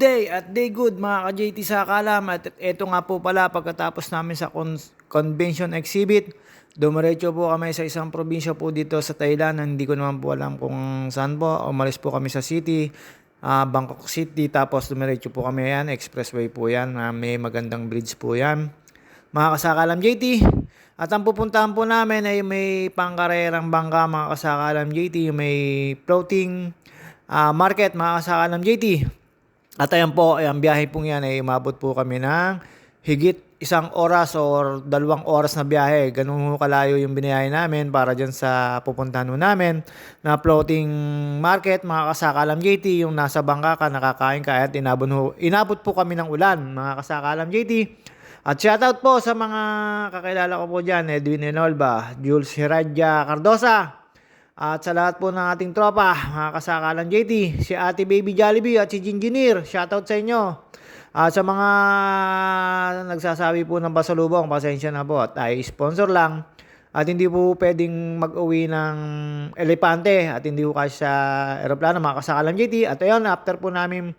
Day at day good mga ka-JT sa Kalam at ito nga po pala pagkatapos namin sa con- convention exhibit dumiretso po kami sa isang probinsya po dito sa Thailand. Hindi ko naman po alam kung saan po. Umalis po kami sa city ah, Bangkok City tapos dumiretso po kami yan expressway po yan Ah, may magandang bridge po yan. Mga kasakalam JT at ang pupuntahan po namin ay may pangkarerang bangka mga kasakalam JT may floating ah, market mga kasakalam JT at ayan po, ang biyahe pong yan ay umabot po kami ng higit isang oras or dalawang oras na biyahe. Ganun ho kalayo yung biniyahe namin para dyan sa pupuntahan ho namin na floating market, mga kasakalam JT, yung nasa bangka ka, nakakain ka at inabot, ho, inabot po kami ng ulan, mga kasakalam JT. At shoutout po sa mga kakilala ko po dyan, Edwin Enolba, Jules Heradja Cardosa, at sa lahat po ng ating tropa, mga kasakalan JT, si Ate Baby Jollibee at si Ginginir, shoutout sa inyo. At sa mga nagsasabi po ng pasalubong, pasensya na po at tayo sponsor lang. At hindi po pwedeng mag-uwi ng elepante at hindi po kasi sa aeroplano, mga kasakalan JT. At ayun, after po namin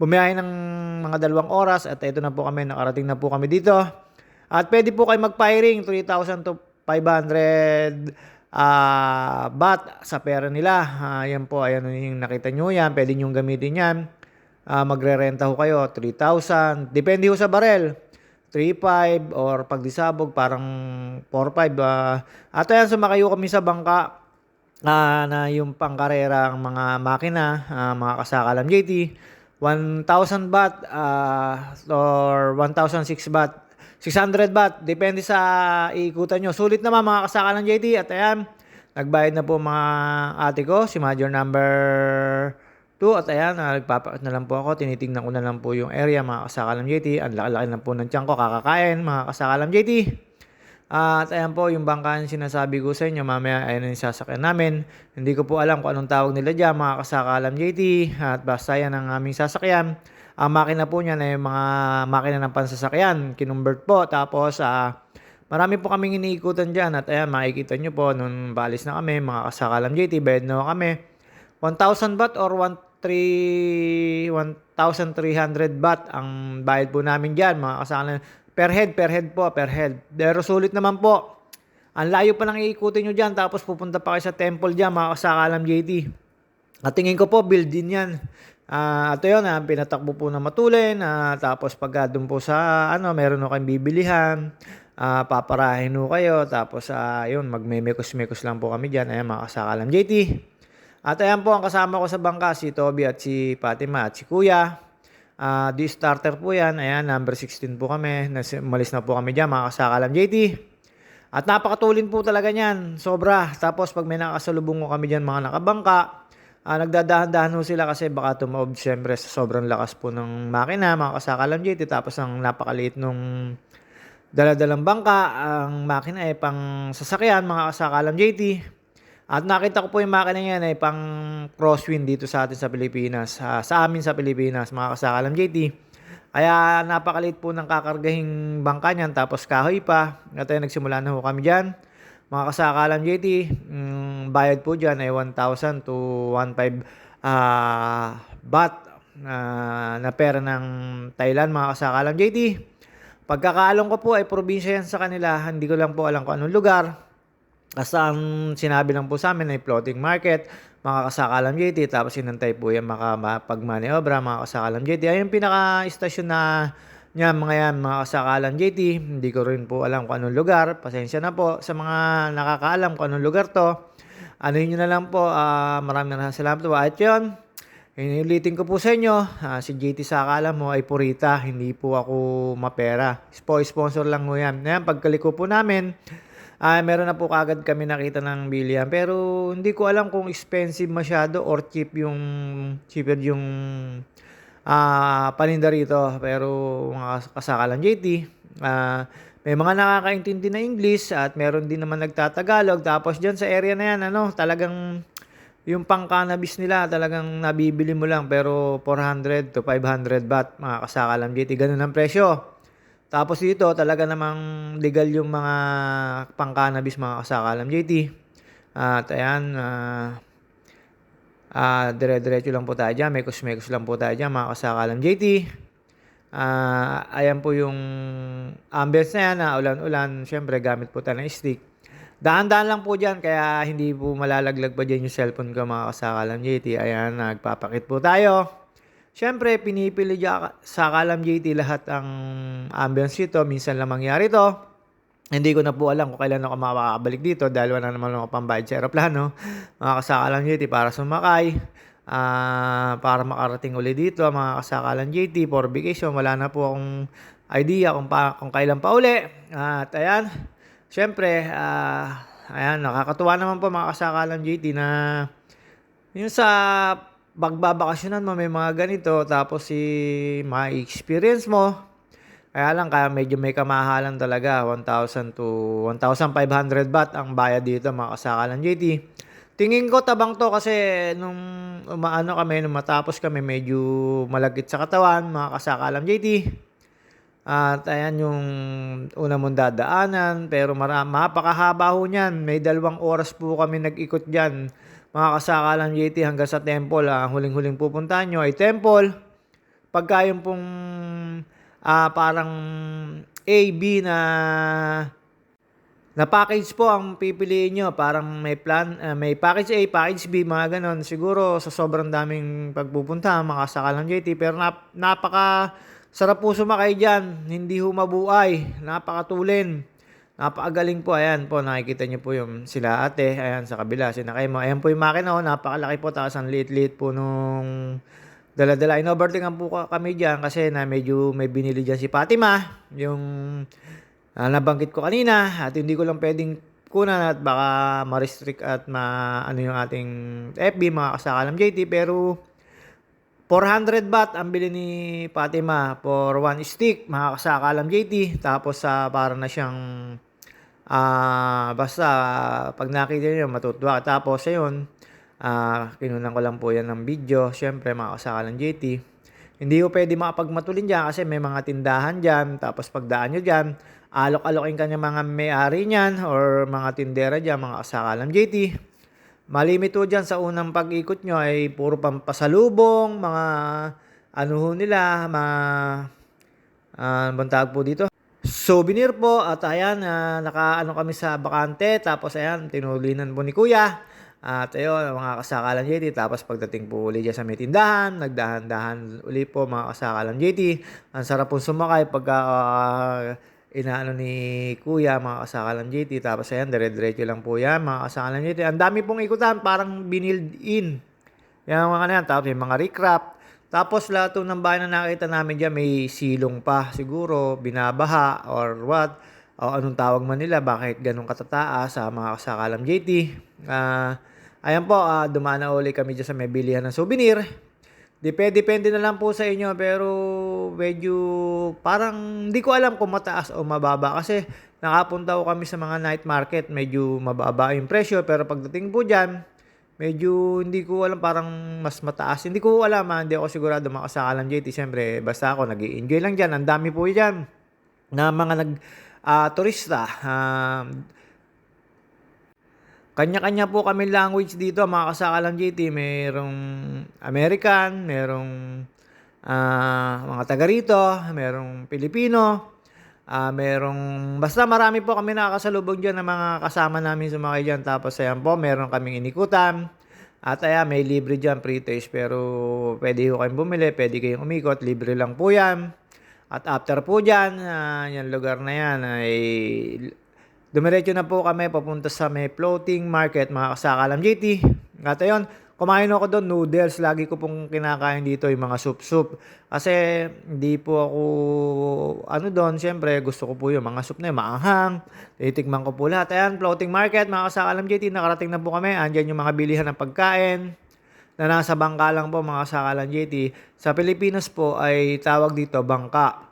bumiyahe ng mga dalawang oras at ito na po kami, nakarating na po kami dito. At pwede po kayo mag-firing, 3,000 to 500 ah baht sa pera nila. Ah, yan po, ayan yung nakita nyo yan. Pwede nyo gamitin yan. Ah, magre-renta ho kayo, 3,000. Depende ho sa barel. 3,500 or pag disabog parang 4,500. Ah, at ayan, sumakayo kami sa bangka ah, na yung pangkarera ang mga makina, ah, mga kasakalam JT. 1,000 baht ah, or 1,006 baht 600 baht, depende sa iikutan nyo. Sulit naman mga kasakalan JT. At ayan, nagbayad na po mga ate ko, si Major number 2. At ayan, ah, nagpapakit na lang po ako. Tinitingnan ko na lang po yung area mga kasakalam JT. Ang laki-laki na po ng tiyan ko, kakakain mga kasakalam JT. at ayan po, yung bangka yung sinasabi ko sa inyo, mamaya ayun yung sasakyan namin. Hindi ko po alam kung anong tawag nila dyan, mga kasakalam JT. At basta yan ang aming sasakyan. Ang makina po niyan ay mga makina ng pansasakyan, kinumbert po. Tapos, ah, marami po kaming iniikutan dyan. At ayan, makikita nyo po, nung balis na kami, mga kasakalam JT, bayad na kami. 1,000 baht or 1,300 baht ang bayad po namin dyan, mga kasakalam. Per head, per head po, per head. Pero sulit naman po. Ang layo pa nang iikutin nyo dyan, tapos pupunta pa kayo sa temple dyan, mga kasakalam JT. At tingin ko po, build din yan. Ah, ito yun, ah, pinatakbo po na matulin. ah, tapos pag doon po sa, ano, meron ho kayong bibilihan. ah, paparahin ho kayo. Tapos, ah, yun, magmemekos-mekos lang po kami dyan. Ayan, mga kasakalam JT. At ayan po, ang kasama ko sa bangka, si Toby at si Fatima at si Kuya. Ah, di starter po yan. Ayan, number 16 po kami. Nas- Umalis na po kami dyan, mga kasakalam JT. At napakatulin po talaga niyan. Sobra. Tapos pag may nakasalubong ko kami dyan mga nakabangka, ah, nagdadahan-dahan ho sila kasi baka tumaob siyempre sa sobrang lakas po ng makina, mga kasakalam JT. Tapos ang napakaliit nung daladalang bangka, ang makina ay pang sasakyan, mga kasakalam JT. At nakita ko po yung makina niyan ay pang crosswind dito sa atin sa Pilipinas. ah, sa amin sa Pilipinas, mga kasakalam JT. Kaya napakaliit po ng kakargahing bangka niyan tapos kahoy pa. At ayun, nagsimula na ho kami dyan. Mga kasakalam JT, mm, bayad po dyan ay 1,000 to 1,500 ah baht ah, na pera ng Thailand mga kasakalam JT. Pagkakaalong ko po ay probinsya yan sa kanila. Hindi ko lang po alam kung anong lugar. Basta ang sinabi lang po sa amin ay floating market, mga kasakalam JT, tapos inantay po yan makapagmaniobra, mga kasakalam JT. Ay yung pinaka-stasyon na niya mga yan, mga kasakalam JT. Hindi ko rin po alam kung anong lugar. Pasensya na po sa mga nakakaalam kung anong lugar to. Ano nyo na lang po, ah, maraming na salamat po. At yun, Inulitin ko po sa inyo, ah, si JT Sakala mo ay purita, hindi po ako mapera. Spo sponsor lang mo yan. Ngayon, pagkaliko po namin, ah meron na po kagad kami nakita ng bilihan. Pero hindi ko alam kung expensive masyado or cheap yung cheaper yung ah paninda rito. Pero mga kasakalan JT, ah may mga nakakaintindi na English at meron din naman nagtatagalog. Tapos dyan sa area na yan, ano, talagang yung pang cannabis nila talagang nabibili mo lang pero 400 to 500 baht mga kasakalam JT ganun ang presyo tapos dito talaga namang legal yung mga pang cannabis mga kasakalam JT at ayan ah, Ah, dire-diretso lang po tayo dyan. Mekos-mekos lang po tayo dyan, mga kasakalam JT. Ah, ayan po yung ambience na yan, na ulan-ulan. Siyempre, gamit po tayo ng stick. Daan-daan lang po dyan, kaya hindi po malalaglag pa dyan yung cellphone ko, mga kasakalam JT. Ayan, nagpapakit po tayo. Siyempre, pinipili dyan sa Kalam JT lahat ang ambience dito. Minsan lang mangyari to. Hindi ko na po alam kung kailan ako makakabalik dito dahil wala naman ako pambayad sa aeroplano. Mga kasakalan JT para sumakay. ah para makarating uli dito mga kasakalan JT for vacation. Wala na po akong idea kung, pa, kung kailan pa uli. At ayan, syempre, ah ayan, nakakatuwa naman po mga kasakalan JT na yung sa pagbabakasyonan mo may mga ganito tapos si ma-experience mo kaya lang kaya medyo may kamahalan talaga 1,000 to 1,500 baht ang bayad dito mga kasakalan JT tingin ko tabang to kasi nung umaano kami nung matapos kami medyo malagkit sa katawan mga kasakalan JT at ayan yung una mong dadaanan pero mara, mapakahaba ho niyan may dalawang oras po kami nag-ikot dyan mga kasakalan JT hanggang sa temple. ah. Ang huling-huling pupuntahan nyo ay temple. Pagka yung pong ah, parang A, B na na package po ang pipiliin nyo. Parang may plan, ah, may package A, package B, mga ganon. Siguro sa sobrang daming pagpupunta, mga kasakalan JT. Pero nap, napaka sarap po sumakay dyan. Hindi ho mabuhay. Napakatulin. Napakagaling po. Ayan po, nakikita niyo po yung sila ate. Ayan, sa kabila, sinakay mo. Ayan po yung makina. Oh, napakalaki po. Tapos ang liit-liit po nung dala-dala. Inovertingan po ka- kami dyan kasi na medyo may binili dyan si Fatima. Yung ah, nabanggit ko kanina. At hindi ko lang pwedeng kunan at baka ma-restrict at ma ano yung ating FB mga kasakalam JT pero 400 baht ang bili ni Fatima for one stick, mga kasakalam JT. Tapos sa para na siyang ah basta pag nakita niyo matutuwa. Tapos ayun, ah kinunan ko lang po yan ng video. Siyempre mga kasakalam JT. Hindi ko pwede makapagmatulin dyan kasi may mga tindahan dyan. Tapos pagdaan nyo dyan, alok-alokin kanya mga may-ari niyan or mga tindera dyan, mga kasakalam JT. Malimit po dyan sa unang pag-ikot nyo ay puro pampasalubong, mga ano ho nila, mga uh, bang tawag po dito? Souvenir po at ayan, ah, naka-ano kami sa bakante tapos ayan, tinulinan po ni Kuya. At ayun, mga kasakalan JT. Tapos pagdating po uli dyan sa may tindahan, nagdahan-dahan uli po mga kasakalan JT. Ang sarap po sumakay pagka ah, inaano ni Kuya, mga kasakalan JT. Tapos ayan, dire-diretso lang po yan, mga kasakalan JT. Ang dami pong ikutan, parang binild in. Yan mga yan. Tapos may mga recrap. Tapos lahat ng bahay na nakita namin dyan, may silong pa siguro, binabaha or what. O anong tawag man nila, bakit ganun katataas sa mga kasakalam JT. Ah, ayan po, ah, dumaan na uli kami dyan sa may bilihan ng souvenir. Depende, depende na lang po sa inyo pero medyo parang hindi ko alam kung mataas o mababa. Kasi nakapunta ko kami sa mga night market medyo mababa yung presyo. Pero pagdating po dyan medyo hindi ko alam parang mas mataas. Hindi ko alam ha, hindi ako sigurado. Makasakalan JT siyempre basta ako nag enjoy lang dyan. Ang dami po dyan na mga nag ah, turista. Um, kanya-kanya po kami language dito, mga kasakalang JT. Merong American, merong ah, mga taga rito, merong Pilipino, ah, merong, basta marami po kami nakakasalubog dyan ng mga kasama namin sumakay dyan. Tapos ayan po, meron kaming inikutan. At ayan, may libre dyan, pre-taste. Pero pwede ko kayong bumili, pwede kayong umikot, libre lang po yan. At after po dyan, ah, yung lugar na yan ay Dumiretso na po kami papunta sa may floating market, mga kasakalam JT. At ayun, kumain ako doon, noodles. Lagi ko pong kinakain dito yung mga soup-soup. Kasi hindi po ako, ano doon, siyempre gusto ko po yung mga soup na yung maanghang. Titikman ko po lahat. Ayan, floating market, mga kasakalam JT. Nakarating na po kami. Andyan yung mga bilihan ng pagkain na nasa bangka lang po, mga kasakalan JT. Sa Pilipinas po ay tawag dito bangka.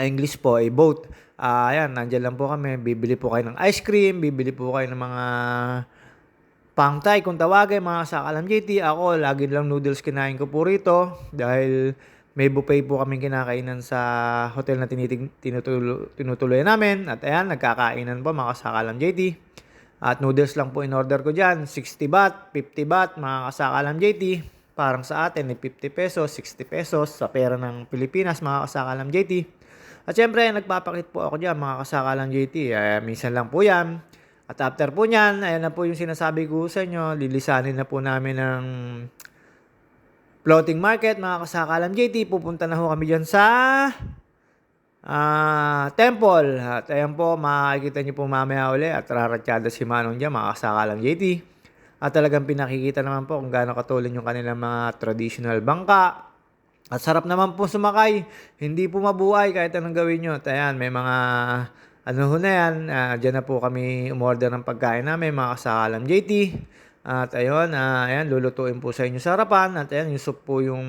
English po ay boat. Ah, ayan, nandiyan lang po kami. Bibili po kayo ng ice cream, bibili po kayo ng mga pangtay kung tawagin, mga sakalam JT. Ako, lagi lang noodles kinain ko po rito dahil may buffet po kami kinakainan sa hotel na tinitig, tinutulo, tinutuloy namin. At ayan, nagkakainan po mga sakalam JT. At noodles lang po in order ko dyan. 60 baht, 50 baht, mga kasakalam JT. Parang sa atin, eh, 50 pesos, 60 pesos sa pera ng Pilipinas, mga kasakalam JT. At syempre, nagpapakit po ako dyan, mga kasakalam JT. Eh, minsan lang po yan. At after po niyan, ayan na po yung sinasabi ko sa inyo, lilisanin na po namin ng floating market, mga kasakalam JT. Pupunta na ho kami dyan sa ah temple. At ayan po, makikita niyo po mamaya uli at raratsyada si Manong dyan, mga kasakalam JT. At talagang pinakikita naman po kung gaano katulin yung kanilang mga traditional bangka. At sarap naman po sumakay. Hindi po mabuhay kahit anong gawin nyo. At ayan, may mga ano ho na yan. Uh, Diyan na po kami umorder ng pagkain namin, mga kasakalam JT. At ayun, ah, ayan, lulutuin po sa inyo sa harapan. At ayan, yung soup po yung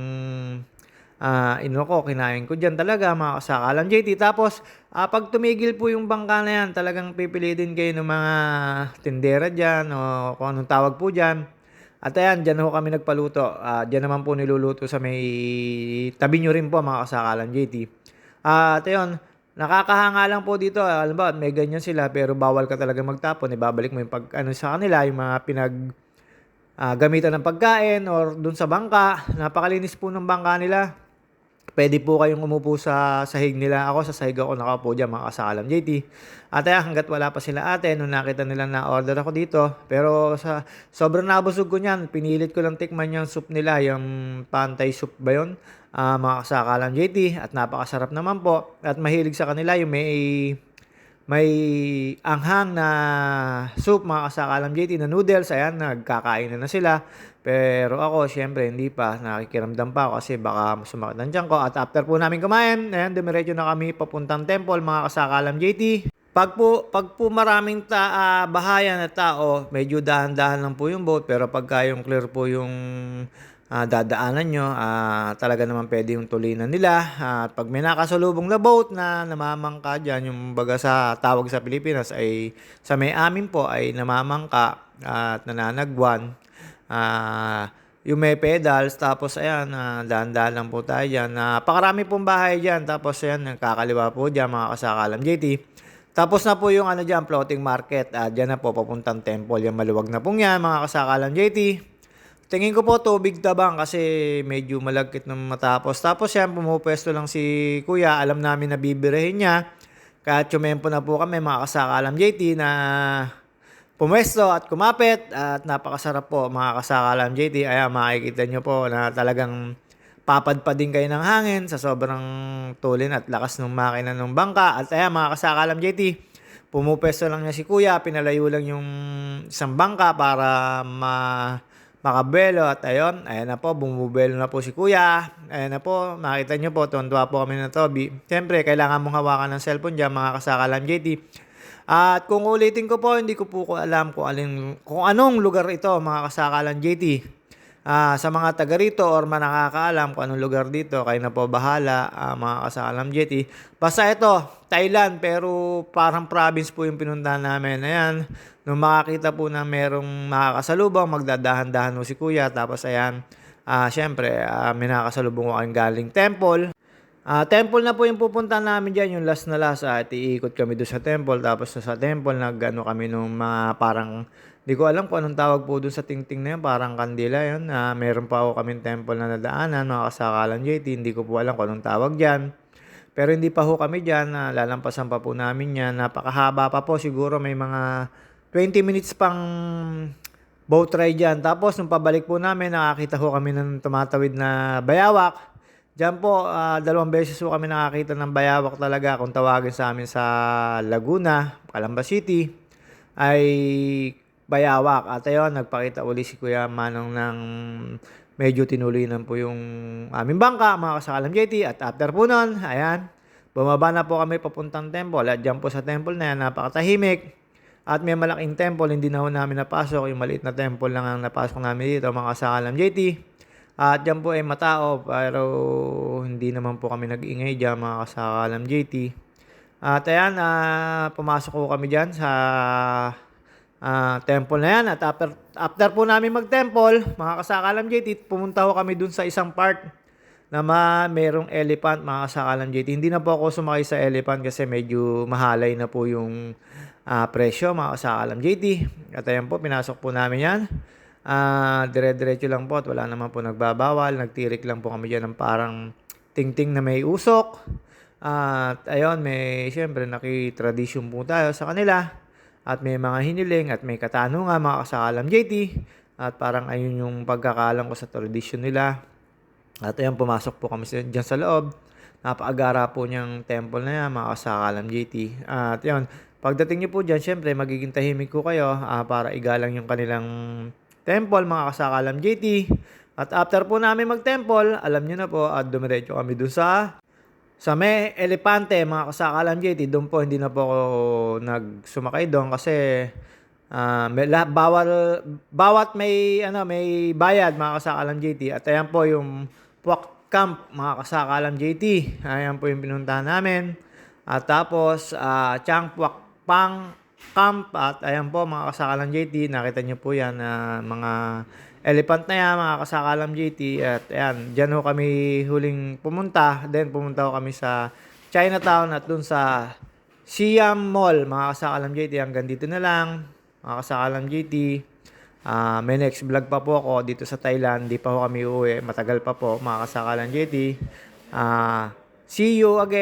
ah ino ko, kinain ko dyan talaga, mga kasakalam JT. Tapos, ah, pag tumigil po yung bangka na yan, talagang pipilitin kayo ng mga tindera dyan o kung anong tawag po dyan. At ayan, dyan ho kami nagpaluto. Ah, dyan naman po niluluto sa may tabi nyo rin po, mga kasakalam JT. Ah, at ayun, nakakahanga lang po dito. Alam ba, may ganyan sila pero bawal ka talaga magtapon. Ibabalik mo yung pag, ano sa kanila, yung mga pinag ah, gamitan ng pagkain or dun sa bangka. Napakalinis po ng bangka nila. Pwede po kayong umupo sa sahig nila. Ako sa sahig ako nakaupo dyan mga kasakalam JT. At ayan, hanggat wala pa sila ate, nung nakita nila na order ako dito. Pero sa sobrang nabusog ko niyan, pinilit ko lang tikman yung soup nila, yung pantay soup ba yun? Ah, mga kasakalam JT. At napakasarap naman po. At mahilig sa kanila yung may may anghang na soup, mga kasakalam JT, na noodles. Ayan, nagkakain na, na sila. Pero ako, syempre, hindi pa. Nakikiramdam pa ako kasi baka sumakit ang tiyan ko. At after po namin kumain, ayan, dumiretso na kami papuntang temple, mga kasakalam JT. Pag po, pag po maraming ta, ah, bahayan na tao, medyo dahan-dahan lang po yung boat. Pero pagka yung clear po yung ah, dadaanan nyo, ah, talaga naman pwede yung tulinan nila. At pag may nakasalubong na boat na namamangka dyan, yung baga sa tawag sa Pilipinas ay sa may amin po ay namamangka at nananagwan. Ah, yung may pedals, tapos ayan, uh, dahan-dahan lang po tayo dyan. Napakarami pong bahay dyan, tapos ayan, nakakaliwa po dyan mga kasakalam JT. Tapos na po yung ano dyan, floating market. Uh, dyan na po, papuntang temple. Yung maluwag na pong yan, mga kasakalam JT. Tingin ko po tubig tabang kasi medyo malagkit ng matapos. Tapos yan, pumupwesto lang si kuya. Alam namin na bibirahin niya. Kahit tumempo na po kami, mga kasakalam JT, na pumwesto at kumapit at napakasarap po mga kasakalam JT. Ayan, makikita nyo po na talagang papadpad din kayo ng hangin sa sobrang tulin at lakas ng makina ng bangka. At ayan, mga kasakalam JT, pumupwesto lang niya si kuya, pinalayo lang yung isang bangka para ma makabelo at ayun, ayan na po, bumubelo na po si kuya. Ayan na po, makita nyo po, tuwan-tuwa po kami ng Toby. Siyempre, kailangan mong hawakan ng cellphone dyan, mga kasakalam JT. At kung ulitin ko po, hindi ko po ko alam kung, alin, kung anong lugar ito, mga kasakalan JT. Ah, sa mga taga rito or man nakakaalam kung anong lugar dito, kayo na po bahala, ah, mga kasakalam JT. Basta ito, Thailand, pero parang province po yung pinuntahan namin. Ayan, nung makakita po na merong makakasalubong, magdadahan-dahan mo si kuya. Tapos ayan, ah, syempre, ah, may nakakasalubong ko galing temple. Ah, temple na po yung pupunta namin diyan, yung last na last at iikot kami doon sa temple tapos sa temple nagano kami nung mga parang di ko alam kung anong tawag po doon sa tingting na yun, parang kandila yun. Ah, meron pa ako kaming temple na nadaanan, mga kasakalan JT, hindi ko po alam kung anong tawag diyan. Pero hindi pa ho kami diyan, na lalampasan pa po namin yan. Napakahaba pa po, siguro may mga 20 minutes pang boat ride dyan. Tapos nung pabalik po namin, nakakita ho kami ng tumatawid na bayawak. Diyan po, ah, dalawang beses po kami nakakita ng bayawak talaga kung tawagin sa amin sa Laguna, Calamba City, ay bayawak. At ayun, nagpakita uli si Kuya Manong ng medyo tinuloy na po yung aming bangka, mga kasakalam JT. At after po nun, ayan, bumaba na po kami papuntang temple. At dyan po sa temple na yan, napakatahimik. At may malaking temple, hindi na ho namin napasok. Yung maliit na temple lang ang napasok namin dito, mga kasakalam JT. At dyan po ay matao, pero hindi naman po kami nag-ingay dyan, mga kasakalam JT. At ayan, ah, pumasok po kami dyan sa ah, temple na yan. At after, after po namin mag-temple, mga kasakalam JT, pumunta ho kami dun sa isang part na ma merong elephant mga kasakalam JT. Hindi na po ako sumakay sa elephant kasi medyo mahalay na po yung ah, presyo mga kasakalam JT. At ayan po, pinasok po namin yan. Ah, dire-diretso lang po at wala naman po nagbabawal. Nagtirik lang po kami dyan ng parang tingting na may usok. At ayun, may siyempre nakitradisyon po tayo sa kanila. At may mga hiniling at may katanungan mga kasakalam JT. At parang ayun yung pagkakalam ko sa tradisyon nila. At ayun, pumasok po kami dyan sa loob. Napakagara po niyang temple na yan, mga kasakalam JT. At yun, pagdating niyo po dyan, syempre, magiging tahimik ko kayo ah, para igalang yung kanilang temple, mga kasakalam JT. At after po namin mag-temple, alam niyo na po, at dumiretso kami doon sa sa may elepante, mga kasakalam JT, doon po hindi na po ako nagsumakay doon kasi ah, may, la, bawal, bawat may, ano, may bayad, mga kasakalam JT. At ayan po yung Puak Camp, mga kasakalam JT. Ayan po yung pinuntahan namin. At tapos, uh, Chang Puak Pang Camp. At ayan po, mga kasakalam JT. Nakita niyo po yan, ah, mga elephant na yan, mga kasakalam JT. At ayan, dyan ho kami huling pumunta. Then pumunta ho kami sa Chinatown at dun sa Siam Mall, mga kasakalam JT. Hanggang dito na lang, mga kasakalam JT. Ah, may next vlog pa po ako dito sa Thailand. Di pa ho kami uuwi. Matagal pa po, mga kasakalan JT. Ah, see you again.